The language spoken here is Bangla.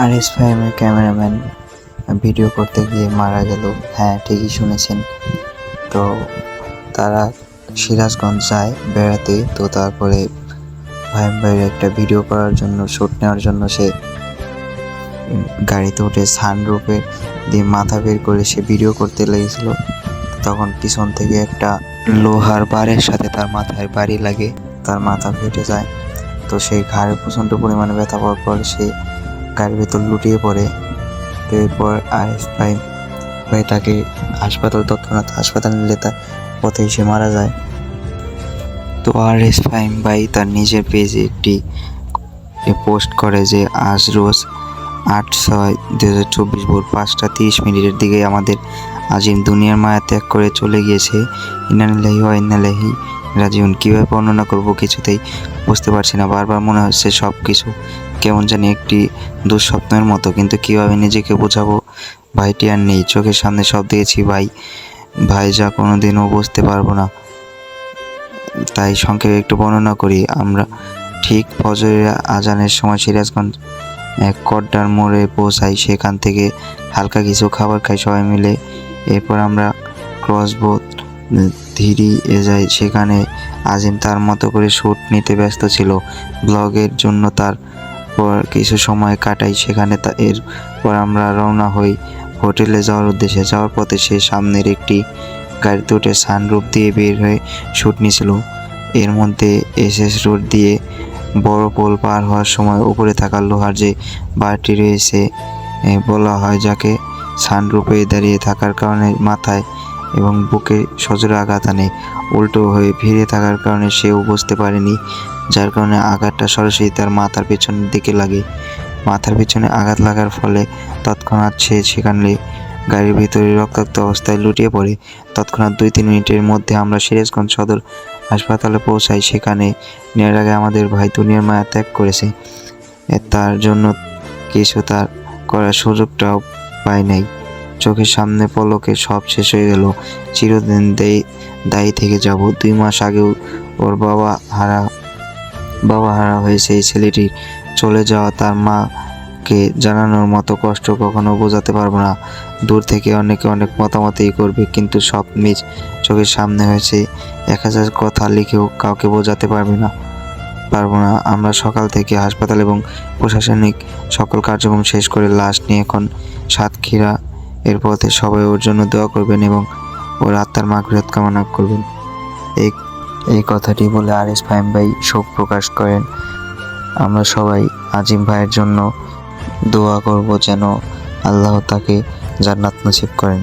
আর এস ফাইমের ক্যামেরাম্যান ভিডিও করতে গিয়ে মারা গেল। হ্যাঁ ঠিকই শুনেছেন। তো তারা সিরাজগঞ্জ যায় বেড়াতে। তো তারপরে ভাইম ভাইয়ের একটা ভিডিও করার জন্য শ্যুট নেওয়ার জন্য সে গাড়িতে উঠে সানরুপে দিয়ে মাথা বের করে সে ভিডিও করতে লেগেছিল। তখন পিছন থেকে একটা লোহার বারের সাথে তার মাথায় বাড়ি লাগে, তার মাথা ফেটে যায়। তো সেই ঘাড়ে প্রচণ্ড পরিমাণে ব্যথা পাওয়ার পর সে গাড়ির ভেতর লুটিয়ে পড়ে। এরপর আর এস ভাই ভাই তাকে হাসপাতাল, তৎক্ষণাৎ হাসপাতাল নিলে তার পথেই সে মারা যায়। তো আর এস ফাইম ভাই তার নিজের পেজে একটি পোস্ট করে যে, আজ রোজ আট ছয় দু হাজার চব্বিশ ভোর পাঁচটা তিরিশ মিনিটের দিকে আমাদের আজিম দুনিয়ার মায়া ত্যাগ করে চলে গিয়েছে। ইনানিলাহি ও ইন্নালাহি রাজিউন। কীভাবে বর্ণনা করব কিছুতেই বুঝতে পারছি না। বারবার মনে হচ্ছে সব কিছু কেমন জানি একটি দুঃস্বপ্নের মতো, কিন্তু কীভাবে নিজেকে বোঝাবো? ভাইটি আর নেই, চোখের সামনে সব দিয়েছি ভাই। ভাই যা কোনো দিনও বুঝতে পারব না। তাই সংক্ষেপে একটু বর্ণনা করি। আমরা ঠিক ফজরের আজানের সময় সিরাজগঞ্জ এক কড্ডার মোড়ে পৌঁছাই। সেখান থেকে হালকা কিছু খাবার খাই, সবাই মিলে। এরপর আমরা ক্রসবোট ধীরি এ যাই। সেখানে আজিম তার মতো করে শ্যুট নিতে ব্যস্ত ছিল। ব্লগের জন্য তার পর কিছু সময় কাটাই সেখানে তা এরপর আমরা রওনা হই হোটেলে যাওয়ার উদ্দেশ্যে। যাওয়ার পথে সে সামনের একটি গাড়িতে উঠে সানরুফ দিয়ে বের হয়ে শ্যুট নিয়েছিল এর মধ্যে এস এস রোড দিয়ে বড় পোল পার হওয়ার সময় উপরে থাকা লোহার যে বারটি রয়েছে বলা হয় যাকে সানরূপে দাঁড়িয়ে থাকার কারণে মাথায় এবং বুকে সজোরে আঘাত আনে। উল্টো হয়ে ভিড়ে থাকার কারণে সেও বুঝতে পারেনি যার কারণে আঘাতটা সরাসরি তার মাথার পেছনের দিকে লাগে। মাথার পেছনে আঘাত লাগার ফলে তৎক্ষণাৎ সে সেখানে গাড়ির ভিতরে রক্তাক্ত অবস্থায় লুটিয়ে পড়ে। তৎক্ষণাৎ দুই তিন মিনিটের মধ্যে আমরা সিরাজগঞ্জ সদর হাসপাতালে পৌঁছাই। সেখানে নেওয়ার আগে আমাদের ভাই দুনিয়ার মায়া ত্যাগ করেছে। তার জন্য কিছু তার করার সুযোগটাও পাই নাই। চোখের সামনে পলকে সব শেষ হয়ে গেল। চিরদিন দায়ী থেকে যাব। দুই মাস আগেও ওর বাবা হারা বাবা হারা হয়েছে এই ছেলেটির চলে যাওয়া তার মাকে জানানোর মতো কষ্ট কখনো বোঝাতে পারব না। দূর থেকে অনেকে অনেক মতামতই করবে, কিন্তু সব নিজ চোখের সামনে হয়েছে। এক হাজার কথা লিখেও কাউকে বোঝাতে পারবে না, পারব না। আমরা সকাল থেকে হাসপাতাল এবং প্রশাসনিক সকল কার্যক্রম শেষ করে লাশ নিয়ে এখন সাতক্ষীরা এর পথে সবাই ওর জন্য দোয়া করবেন এবং ওর আত্মার মাগফিরাত কামনা করবেন। এই এই কথাটি বলে আর এস ফাহিম ভাই শোক প্রকাশ করেন। আমরা সবাই আজিম ভাইয়ের জন্য দোয়া করব যেন আল্লাহ তাকে জান্নাত নসিব করেন।